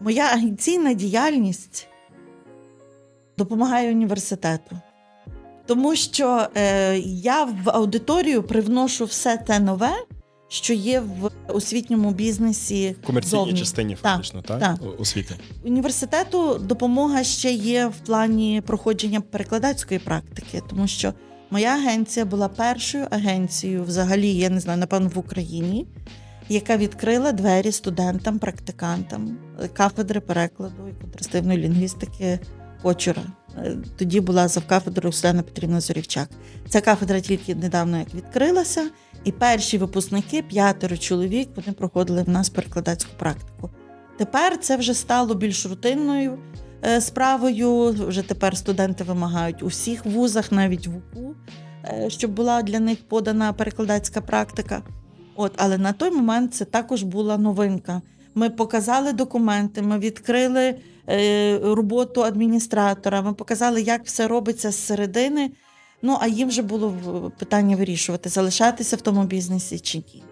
моя агенційна діяльність допомагає університету. Тому що е, я в аудиторію привношу все те нове, що є в освітньому бізнесі. В комерційній зовні. частині фактично, так? так. О- Освіти. Університету допомога ще є в плані проходження перекладацької практики, тому що моя агенція була першою агенцією, взагалі, я не знаю, напевно, в Україні, яка відкрила двері студентам, практикантам кафедри перекладу і контрастивної лінгвістики Кочура. Е, Тоді була завкафедрою Слена Петрівна Зорівчак. Ця кафедра тільки недавно як відкрилася, і перші випускники, п'ятеро чоловік, вони проходили в нас перекладацьку практику. Тепер це вже стало більш рутинною е, справою. Вже тепер студенти вимагають у всіх вузах, навіть в УКУ, е, щоб була для них подана перекладацька практика. От, але на той момент це також була новинка. Ми показали документи, ми відкрили е, роботу адміністратора, ми показали, як все робиться з середини. Ну а їм вже було питання вирішувати, залишатися в тому бізнесі чи ні.